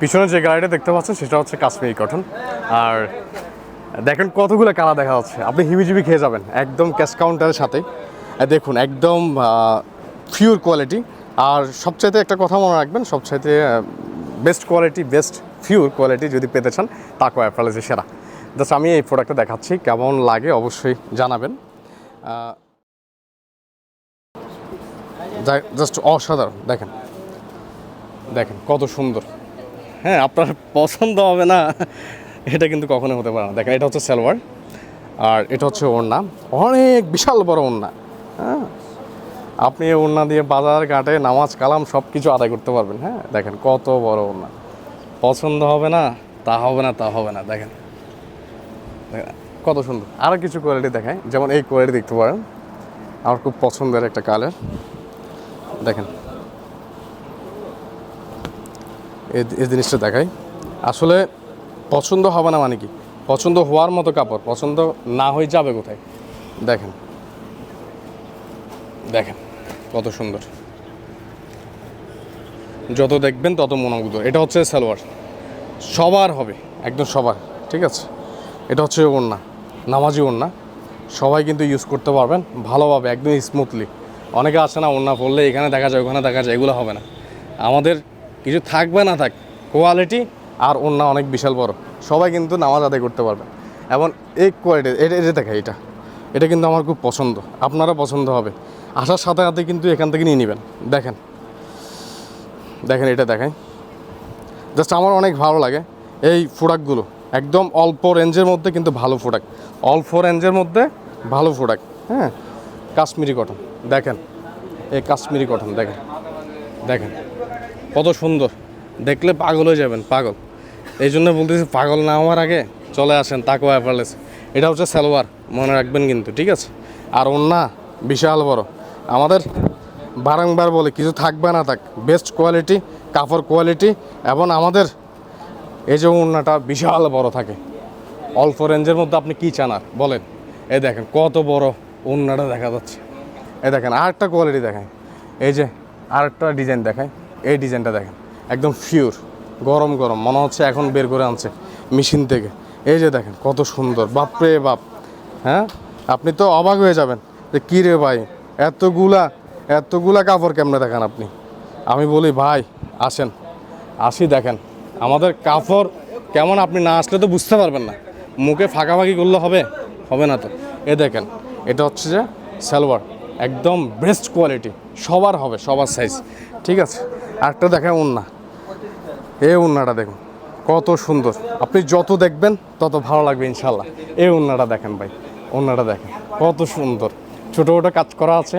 পিছনে যে গাড়িটা দেখতে পাচ্ছেন, সেটা হচ্ছে কাশ্মীরি কটন আর দেখেন কতগুলো কালা দেখা যাচ্ছে। আপনি হিবিজিবি খেয়ে যাবেন, একদম ক্যাশ কাউন্টারের সাথে। দেখুন, একদম ফিউর কোয়ালিটি আর সবচাইতে একটা কথা মনে রাখবেন, সবচাইতে best quality best pure quality যদি পেতে চান তাকো অ্যাপালেজে সেরা। জাস্ট আমি এই প্রোডাক্টটা দেখাচ্ছি, কেমন লাগে অবশ্যই জানাবেন। জাস্ট অসাধারণ, দেখেন। দেখেন, কত সুন্দর। হ্যাঁ আপনার পছন্দ হবে না এটা কিন্তু কখনো হতে পারে না। দেখেন এটা হচ্ছে সালোয়ার আর এটা হচ্ছে ওড়না। অনেক বিশাল বড় ওড়না হ্যাঁ। আপনি ওড়না দিয়ে বাজার ঘাটে নামাজ কালাম সব কিছু আদায় করতে পারবেন হ্যাঁ। দেখেন কত বড় ওড়না। পছন্দ হবে না তা হবে না তা হবে না দেখেন, কত সুন্দর। আরও কিছু কোয়ালিটি দেখায় যেমন এই কোয়ালিটি দেখতে পারেন। আমার খুব পছন্দের একটা কালার। দেখেন এই জিনিসটা দেখাই। আসলে পছন্দ হবে না মানে কি? পছন্দ হওয়ার মতো কাপড়, পছন্দ না হয়ে যাবে কোথায়? দেখেন। দেখেন, কত সুন্দর। যত দেখবেন তত মনোমুগ্ধ। এটা হচ্ছে সালোয়ার। সবার হবে, একদম সবার, ঠিক আছে? এটা হচ্ছে ওড়না, নামাজি ওড়না। সবাই কিন্তু ইউজ করতে পারবেন, ভালোভাবে একদম স্মুথলি অনেকে আছে না, ওড়না পড়লে এখানে দেখা যায়, ওখানে দেখা যায়, এগুলো হবে না। আমাদের কিছু থাকবে না থাক কোয়ালিটি আর ওড়না অনেক বিশাল বড়। সবাই কিন্তু নামাজ আদায় করতে পারবে। এবং এই কোয়ালিটি এটা এটা দেখা এটা। এটা কিন্তু আমার খুব পছন্দ। আপনারা পছন্দ হবে। আসার সাথে সাথে কিন্তু এখান থেকে নিয়ে নেবেন। দেখেন। দেখেন এটা দেখাই। জাস্ট আমার অনেক ভালো লাগে এই প্রোডাক্টগুলো একদম অল্প রেঞ্জের মধ্যে কিন্তু ভালো প্রোডাক্ট অল্প রেঞ্জের মধ্যে ভালো প্রোডাক্ট হ্যাঁ? কাশ্মীরি কটন দেখেন। এই কাশ্মীরি কটন দেখেন। দেখেন। কত সুন্দর। দেখলে পাগল হয়ে যাবেন, পাগল। এই জন্য বলতেছি পাগল না হওয়ার আগে চলে আসেন তাকো অ্যাপারলেস এটা হচ্ছে সালোয়ার, মনে রাখবেন কিন্তু, ঠিক আছে? আর ওন্না বিশাল বড়। আমাদের বারংবার বলে, কিছু থাকবে না থাক বেস্ট কোয়ালিটি কাপড় কোয়ালিটি এবং আমাদের এই যে ওড়নাটা বিশাল বড় থাকে। অল্প রেঞ্জের মধ্যে আপনি কী চান আর? বলেন। এই দেখেন, কত বড় ওড়নাটা দেখা যাচ্ছে। এ দেখেন, আরেকটা কোয়ালিটি দেখেন এই যে আরেকটা ডিজাইন দেখায় এই ডিজাইনটা দেখেন, একদম ফিউর গরম গরম, মনে হচ্ছে এখন বের করে আনছে মেশিন থেকে। এই যে দেখেন, কত সুন্দর, বাপরে বাপ। হ্যাঁ? আপনি তো অবাক হয়ে যাবেন যে কী রে ভাই, এতগুলা এতগুলা কাপড় কেমনে দেখেন আপনি? আমি বলি, ভাই, আসেন, আসি দেখেন, আমাদের কাপড় কেমন আপনি না আসলে তো বুঝতে পারবেন না। মুখে ফাঁকাফাঁকি করলে হবে হবে না তো। এ দেখেন, এটা হচ্ছে যে সালোয়ার, একদম বেস্ট কোয়ালিটি সবার হবে, সবার সাইজ ঠিক আছে? আরেকটা দেখেন উন্না। এই উন্নাটা দেখুন, কত সুন্দর। আপনি যত দেখবেন, তত ভালো লাগবে ইনশাল্লাহ এই উন্নাটা দেখেন ভাই, উন্নাটা দেখেন, কত সুন্দর। ছোটো ছোটো কাজ করা আছে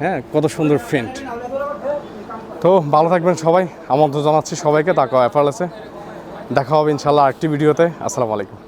হ্যাঁ কত সুন্দর ফ্রেন্ট তো ভালো থাকবেন সবাই, আমন্ত্রণ জানাচ্ছি সবাইকে তাকে অ্যাফার আছে দেখা হবে ইনশাল্লাহ আরেকটি ভিডিওতে, আসসালামু আলাইকুম।